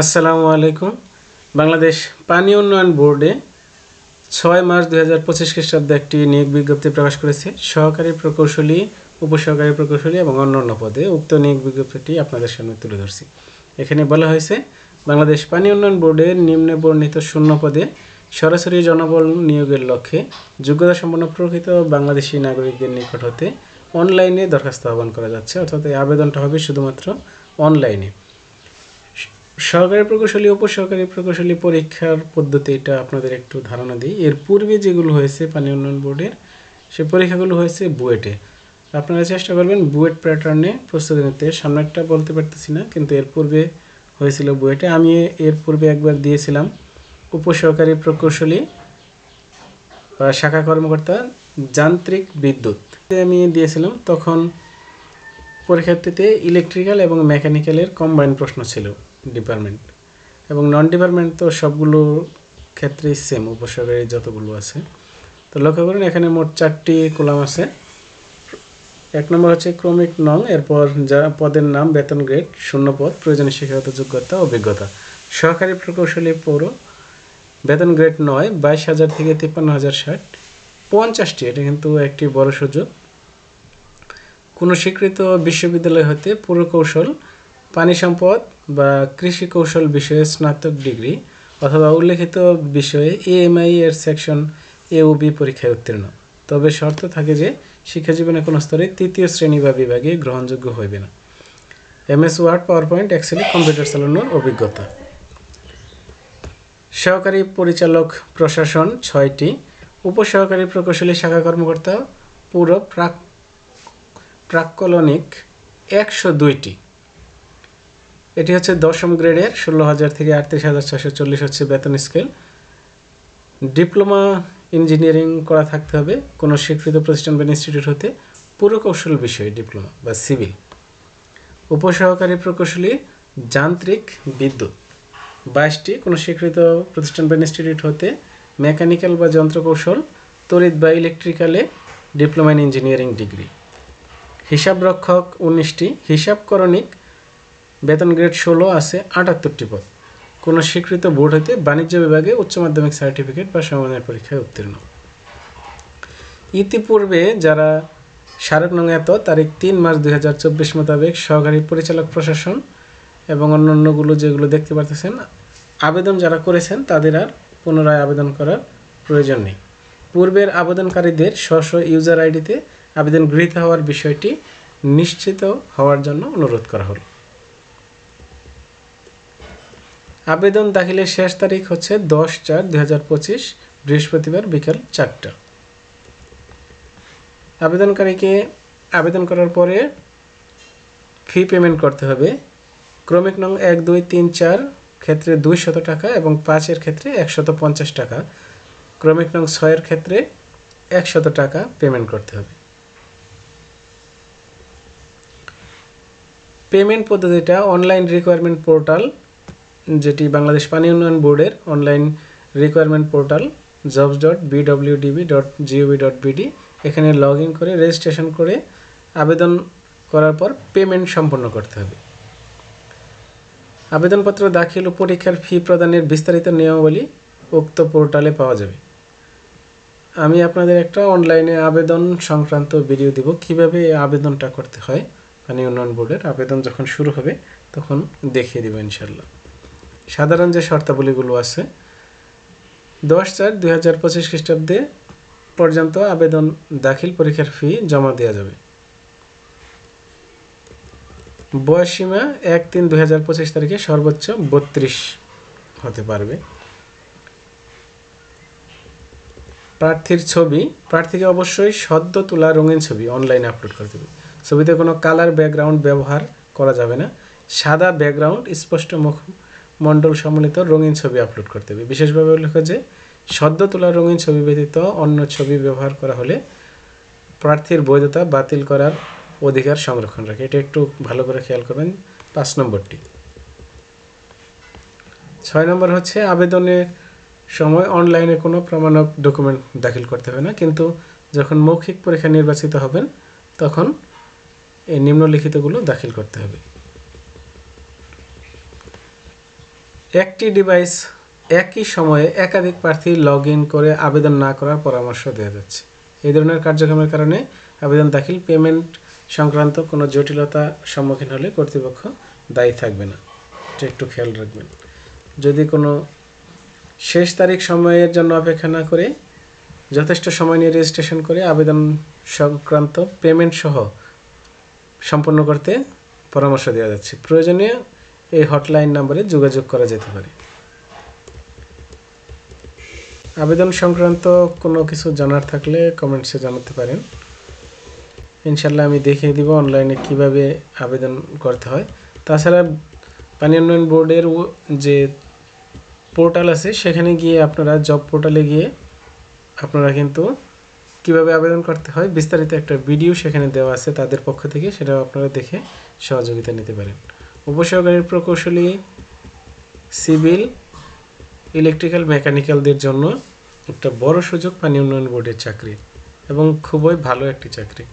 আসসালামু আলাইকুম। বাংলাদেশ পানি উন্নয়ন বোর্ডে ছয় মার্চ দুই হাজার পঁচিশ খ্রিস্টাব্দে একটি নিয়োগ বিজ্ঞপ্তি প্রকাশ করেছে। সহকারী প্রকৌশলী, উপসহকারী প্রকৌশলী এবং অন্যান্য পদে উক্ত নিয়োগ বিজ্ঞপ্তিটি আপনাদের সামনে তুলে ধরছি। এখানে বলা হয়েছে, বাংলাদেশ পানি উন্নয়ন বোর্ডের নিম্নে বর্ণিত শূন্য পদে সরাসরি জনবল নিয়োগের লক্ষ্যে যোগ্যতা সম্পন্ন প্রকৃত বাংলাদেশি নাগরিকদের নিকট হতে অনলাইনে দরখাস্ত আহ্বান করা যাচ্ছে। অর্থাৎ এই আবেদনটা হবে শুধুমাত্র অনলাইনে। সহকারী প্রকৌশলী, উপসহকারী প্রকৌশলী পরীক্ষার পদ্ধতি এটা আপনাদের একটু ধারণা দিই। এর পূর্বে যেগুলো হয়েছে পানি উন্নয়ন বোর্ডের, সে পরীক্ষাগুলো হয়েছে বুয়েটে। আপনারা চেষ্টা করবেন বুয়েট প্যাটার্নে প্রস্তুতি নিতে। সামনেরটা বলতে পারতেছি না, কিন্তু এর পূর্বে হয়েছিল বুয়েটে। আমি এর পূর্বে একবার দিয়েছিলাম উপসহকারী প্রকৌশলী শাখা কর্মকর্তা যান্ত্রিক বিদ্যুৎ। আমি দিয়েছিলাম, তখন পরীক্ষার্থীতে ইলেকট্রিক্যাল এবং মেকানিক্যালের কম্বাইন প্রশ্ন ছিল। ডিপার্টমেন্ট এবং নন ডিপার্টমেন্ট তো সবগুলো ক্ষেত্রেই সেম উপসর্গের যতগুলো আছে। তো লক্ষ্য করুন, এখানে মোট চারটি কলাম আছে। এক নম্বর হচ্ছে ক্রমিক নং, এরপর যা পদের নাম, বেতন গ্রেড শূন্য পদ, প্রয়োজনীয় শিক্ষাগত যোগ্যতা, অভিজ্ঞতা। সহকারী প্রকৌশলী পৌর, বেতন গ্রেড নয়, বাইশ হাজার থেকে তিপ্পান্ন হাজার ষাট। পঞ্চাশটি, এটা কিন্তু একটি বড় সুযোগ। কোনো স্বীকৃত বিশ্ববিদ্যালয় হতে পুরকৌশল পানি সম্পদ বা কৃষি কৌশল বিষয়ে স্নাতক ডিগ্রি অথবা উল্লেখিত বিষয়ে এএমআই এর সেকশন এ ও বি পরীক্ষায় উত্তীর্ণ। তবে শর্ত থাকে যে শিক্ষাজীবনে কোনো স্তরে তৃতীয় শ্রেণি বা বিভাগে গ্রহণযোগ্য হইবে না। M S word power point এক্সেলে computer চালানোর অভিজ্ঞতা। সহকারী পরিচালক প্রশাসন ছয়টি। উপসহকারী প্রকৌশলী শাখা কর্মকর্তা পুরো প্রাক প্রাক্কলনিক একশো দুইটি। এটি হচ্ছে দশম গ্রেডের ষোলো হাজার থেকে আটত্রিশ হাজার ছশো চল্লিশ হচ্ছে বেতন স্কেল। ডিপ্লোমা ইঞ্জিনিয়ারিং করা থাকতে হবে, কোনো স্বীকৃত প্রতিষ্ঠান বা ইনস্টিটিউট হতে। পুরকৌশল বিষয়ে ডিপ্লোমা বা সিভিল। উপসহকারী প্রকৌশলী, যান্ত্রিক, বিদ্যুৎ। বাইশটি, কোনো স্বীকৃত প্রতিষ্ঠান বা ইনস্টিটিউট হতে। মেকানিক্যাল বা যন্ত্রকৌশল তড়িৎ বা ইলেকট্রিক্যালে ডিপ্লোমা ইন ইঞ্জিনিয়ারিং ডিগ্রি। হিসাবরক্ষক উনিশটি, হিসাবকরণিক বেতন গ্রেড ষোলো আছে আটাত্তরটি পদ। কোনো স্বীকৃত বোর্ড হতে বাণিজ্য বিভাগে উচ্চ মাধ্যমিক সার্টিফিকেট বা সমমানের পরীক্ষায় উত্তীর্ণ। ইতিপূর্বে যারা স্মারক নং এত তারিখ তিন মার্চ দুই হাজার চব্বিশ মোতাবেক সহকারী পরিচালক প্রশাসন এবং অন্যান্যগুলো যেগুলো দেখতে পারতেছেন, আবেদন যারা করেছেন তাদের আর পুনরায় আবেদন করার প্রয়োজন নেই। পূর্বের আবেদনকারীদের স্ব ইউজার আইডিতে আবেদন গৃহীত হওয়ার বিষয়টি নিশ্চিত হওয়ার জন্য অনুরোধ করা হলো। আবেদন দাখিলের শেষ তারিখ হচ্ছে দশ চার দুই হাজার পঁচিশ, বৃহস্পতিবার বিকাল চারটা। আবেদনকারীকে আবেদন করার পরে ফি পেমেন্ট করতে হবে। ক্রমিক নং এক, দুই, তিন, চার ক্ষেত্রে দুই শত টাকা এবং পাঁচের ক্ষেত্রে একশত পঞ্চাশ টাকা। ক্রমিক নং ছয়ের ক্ষেত্রে একশত টাকা পেমেন্ট করতে হবে। পেমেন্ট পদ্ধতিটা অনলাইন রিকোয়ারমেন্ট পোর্টাল যেটি বাংলাদেশ পানি উন্নয়ন বোর্ডের online requirement portal jobs dot BWDB dot GOV dot BD এখানে লগ ইন করে রেজিস্ট্রেশন করে আবেদন করার পর পেমেন্ট সম্পন্ন করতে হবে। আবেদনপত্র, দাখিল ও পরীক্ষার ফি প্রদানের বিস্তারিত নিয়মাবলী উক্ত পোর্টালে পাওয়া যাবে। আমি আপনাদের একটা অনলাইনে আবেদন সংক্রান্ত ভিডিও দিব। কীভাবে আবেদনটা করতে হয়? পানি উন্নয়ন বোর্ডের আবেদন যখন শুরু হবে, তখন দেখিয়ে দেবো ইনশাল্লাহ সাধারণ যে শর্তাবলীগুলো আছে, দশ চার দুই হাজার পঁচিশ খ্রিস্টাব্দে পর্যন্ত আবেদন দাখিল পরীক্ষার ফি জমা দেওয়া যাবে। বয়সীমা এক তিন দুই হাজার পঁচিশ তারিখে সর্বোচ্চ বত্রিশ হতে পারবে। প্রার্থীর ছবি, প্রার্থীকে অবশ্যই সদ্য তোলা রঙিন ছবি অনলাইনে আপলোড করতে হবে ছবিতে কোনো কালার ব্যাকগ্রাউন্ড ব্যবহার করা যাবে না। সাদা ব্যাকগ্রাউন্ড স্পষ্ট মুখ মণ্ডল সম্মিলিত রঙিন ছবি আপলোড করতে হবে। বিশেষভাবে উল্লেখ যে সদ্য তোলা রঙিন ছবি ব্যতীত অন্য ছবি ব্যবহার করা হলে প্রার্থীর বৈধতা বাতিল করার অধিকার সংরক্ষণ রাখে। এটা একটু ভালো করে খেয়াল করবেন, পাঁচ নম্বরটি। ছয় নম্বর হচ্ছে, আবেদনের সময় অনলাইনে কোনো প্রমাণক ডকুমেন্ট দাখিল করতে হবে না, কিন্তু যখন মৌখিক পরীক্ষা নির্বাচিত হবেন, তখন এই নিম্নলিখিতগুলো দাখিল করতে হবে। একটি ডিভাইস একই সময়ে একাধিক প্রার্থী লগ ইন করে আবেদন না করার পরামর্শ দেওয়া যাচ্ছে। এই ধরনের কার্যক্রমের কারণে আবেদন দাখিল পেমেন্ট সংক্রান্ত কোনো জটিলতা সম্মুখীন হলে কর্তৃপক্ষ দায়ী থাকবে না। এটা একটু খেয়াল রাখবেন। যদি কোনো শেষ তারিখ সময়ের জন্য অপেক্ষা না করে যথেষ্ট সময় নিয়ে রেজিস্ট্রেশন করে আবেদন সংক্রান্ত পেমেন্ট সহ সম্পন্ন করতে পরামর্শ দেওয়া যাচ্ছে। প্রয়োজনে এই হটলাইন নাম্বারে যোগাযোগ করা যেতে পারে। আবেদন সংক্রান্ত কোনো কিছু জানার থাকলে কমেন্টসে জানাতে পারেন। ইনশাল্লাহ আমি দেখিয়ে দিব অনলাইনে কীভাবে আবেদন করতে হয়। তাছাড়া পানি উন্নয়ন বোর্ডের যে পোর্টাল আছে, সেখানে গিয়ে আপনারা জব পোর্টালে গিয়ে আপনারা কিন্তু কীভাবে আবেদন করতে হয়, বিস্তারিত একটা ভিডিও সেখানে দেওয়া আছে তাদের পক্ষ থেকে, সেটাও আপনারা দেখে সহযোগিতা নিতে পারেন। উপসহকারী প্রকৌশলী, সিভিল, ইলেকট্রিক্যাল মেকানিক্যালদের জন্য একটা বড় সুযোগ পানি উন্নয়ন বোর্ডের চাকরি এবং খুবই ভালো একটি চাকরি।